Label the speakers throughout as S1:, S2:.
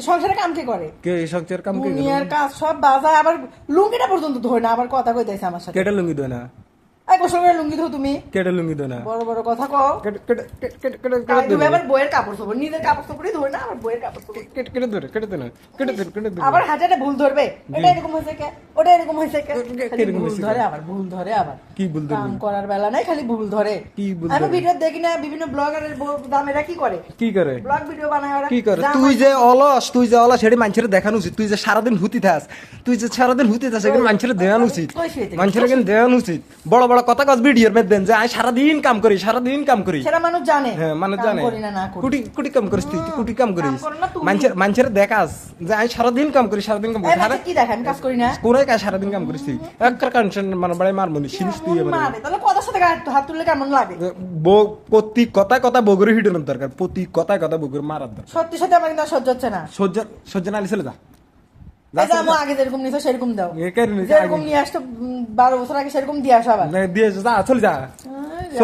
S1: সংসারে কাম কে করে?
S2: কে এই সংসার কাম কে
S1: দুনিয়ার কাজ সব বাজায় আবার লুঙ্গিটা পর্যন্ত ধরে না আবার কথা কইতাছে আমার সাথে।
S2: কেটে লুঙ্গি দো না?
S1: এই গোসল করে লুঙ্গি ধো তুমি।
S2: কেটে লুঙ্গি দো না?
S1: বড় বড় কথা কও।
S2: কেটে কেটে কেটে
S1: তুমি আবার বইয়ের কাপড় চোপড় নিজের কাপড় চোপড়ই ধরে না আবার বইয়ের কাপড় চোপড়
S2: কেটে কেটে ধরে কেটে না কেটে ধরে কেটে দো
S1: আবার হাজারে ভুল ধরবে এটা এরকম হয়েছে কে? ওটা এরকম হয়েছে ভুল ধরে আবার ভুল ধরে আবার।
S2: কি ভুল?
S1: কাম করার বেলা নাই খালি ভুল ধরে।
S2: কি ভুল
S1: আমি ভিডিও দেখি না বিভিন্ন ব্লগারের দামেরা কি করে?
S2: কি করে?
S1: ব্লগ ভিডিও বানায় ওরা।
S2: কি করে? তুই যে অলস তুই যে অলস সেটা মানুষের দেখানো উচিত। তুই যে সারাদিন হুতি থাস তুই যে সারাদিন হুতি থাস এখানে মানুষের উচিত? মানুষের এখানে উচিত। বড় বড় কথা কাজ ভিডিওর মধ্যে দেন যে আমি সারাদিন কাম করি সারাদিন কাম করি।
S1: সেটা মানুষ জানে।
S2: হ্যাঁ মানুষ জানে। কুটি কুটি কাম করিস তুই কুটি কাম করিস। মানুষের মানুষের দেখাস যে আমি সারাদিন কাম করি সারাদিন কাম করি।
S1: কি কাজ করি না।
S2: সারাদিন কাম করিস তুই। একটা কানশন মানে বাড়ি মারমনি তুই এবারে।
S1: তাহলে কথার সাথে হাত- তুললে কেমন লাগে?
S2: বউ প্রতি কথা কথা বগুরে হিডানোর দরকার প্রতি কথা কথা বগুরে মারার দরকার।
S1: সত্যি সত্যি আমার কিন্তু সহ্য হচ্ছে না।
S2: সহ্য সহ্য না চলে যা।
S1: আগে যেরকম নিছো সেরকম দাও।
S2: এ কেন নিছে?
S1: যেরকম নিয়ে আসতো বারো বছর আগে সেরকম দিয়ে আসো আবার।
S2: দিয়ে যা চলে যা।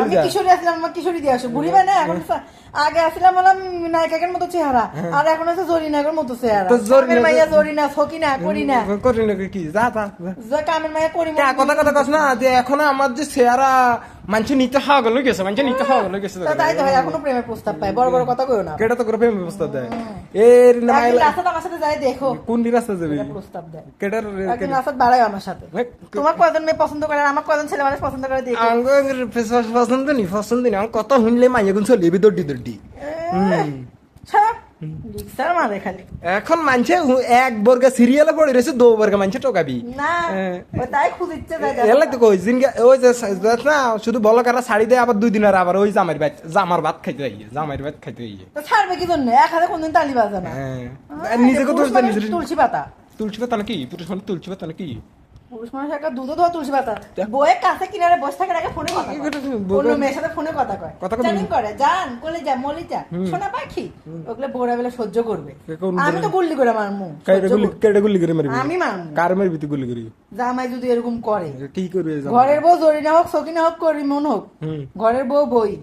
S1: আমি কিশোরী আসলাম আমার কিশোরী দিয়ে আসো। বুড়ি না এখন আগে আসলাম বললাম নায়িকাকের মতো চেহারা। আর এখন আছে জরিনাকের মতো চেহারা। কামের মাইয়া জরিনা সকিনা করিনা।
S2: করি না কি? যা যা। যা।
S1: কামের মাইয়া করি
S2: কে, কথা কথা কস না যে এখন আমার যে চেহারা মানুষ নিতে হওয়া গেল গেছে মানুষ নিতে হওয়া গেল গেছে
S1: তাই তো এখনও প্রেমের প্রস্তাব পায়। বড় বড় কথা কইও না।
S2: কেটা তো করে প্রেম ব্যবস্থা দেয়। এর না
S1: একদিন রাস্তাতে আমার সাথে যাই দেখো।
S2: কোন দিন রাস্তা যাবি?
S1: প্রস্তাব দেয়।
S2: কেটার
S1: একদিন রাস্তাতে বাড়ায় আমার সাথে। তোমার কয়জন মেয়ে পছন্দ করে? আমার কয়জন ছেলে মানুষ পছন্দ করে দেখো।
S2: আঙ্গ পছন্দ নি? পছন্দ নি। আমার কথা শুনলে মাইয়া গুন
S1: রিক্সার মারে খালি
S2: এখন মানছে এক বর্গা সিরিয়ালে পড়ে রয়েছে দো বর্গা মানছে টোকাবি। হ্যাঁ।
S1: ওই
S2: কই জিনগা যে না শুধু বলো কারা শাড়ি দেয় আবার দুই দিন আর আবার ওই জামার ভাত জামার ভাত খাইতে আইয়ে জামার ভাত খাইতে
S1: ছাড়বে কি জন্য? এক হাতে কোনদিন তালি বাজে না।
S2: হ্যাঁ। নিজেকে
S1: তুলসী পাতা।
S2: তুলসী পাতা নাকি? পুরুষ মানে তুলসী পাতা নাকি?
S1: পুরুষ মানুষ একটা দুধও ধোয়া তুলসী পাতা। বইয়ের কাছে কিনারে বসে থাকে আগে ফোনে কথা কয়।
S2: এগুলো তো বউ-
S1: অন্য মেয়ের সাথে ফোনে কথা কয়।
S2: কথা
S1: করে জান কোলে যা মলি যা সোনা পাখি। ওগুলো ভোরা বেলা সহ্য করবে। আমি তো গুল্লি করে মারমু
S2: কাইরে
S1: সহ্য
S2: গুলি
S1: করবে।
S2: কাইরে গুলি করে মারবি?
S1: আমি মারমু।
S2: কার মারবি তুই গুলি করি।
S1: জামাই যদি এরকম করে।
S2: কি করবি?
S1: ঘরের বউ জরিনা হোক সকিনা হোক করি মন হোক। ঘরের বউ বই।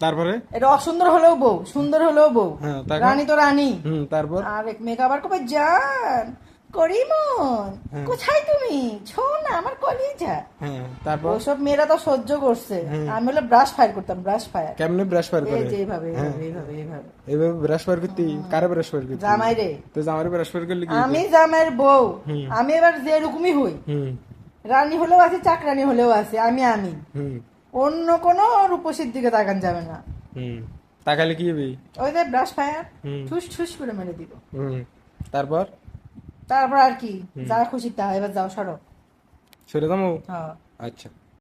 S2: তারপরে?
S1: এটা অসুন্দর হলেও বউ সুন্দর হলেও বউ।
S2: হ্যাঁ,
S1: রানী তো রানী।
S2: তারপর?
S1: আর এক আবার কবে জান? করিমন?
S2: হ্যাঁ।
S1: কোথায় তুমি? শোন না আমার কলিজা।
S2: হ্যাঁ তারপর?
S1: ওসব মেয়েরা তো সহ্য করছে। আমি হলো ব্রাশ ফায়ার করতাম ব্রাশ ফায়ার
S2: কেমনে ব্রাশ
S1: এই
S2: করে
S1: এইভাবে
S2: হ্যাঁ।
S1: এইভাবে এইভাবে এইভাবে।
S2: ব্রাশ করতি? কারে ব্রাশ করতি?
S1: জামাই রে।
S2: তো জামাই ব্রাশ পার করলি
S1: আমি জামাইয়ের বউ। আমি এবার যে রকমই হই। রানী হলেও আছি চাকরানি হলেও আছি আমি আমি। অন্য কোনো রূপসীর দিকে তাকান যাবে না।
S2: তাকালে কি হবে?
S1: ওই যে ব্রাশ ফায়ার। ঠুস ঠুস করে মেরে দিব
S2: তারপর?
S1: তারপর আর কি যা খুশি তা এবার যাও সরো।
S2: সরে দামো
S1: হ্যাঁ।
S2: আচ্ছা।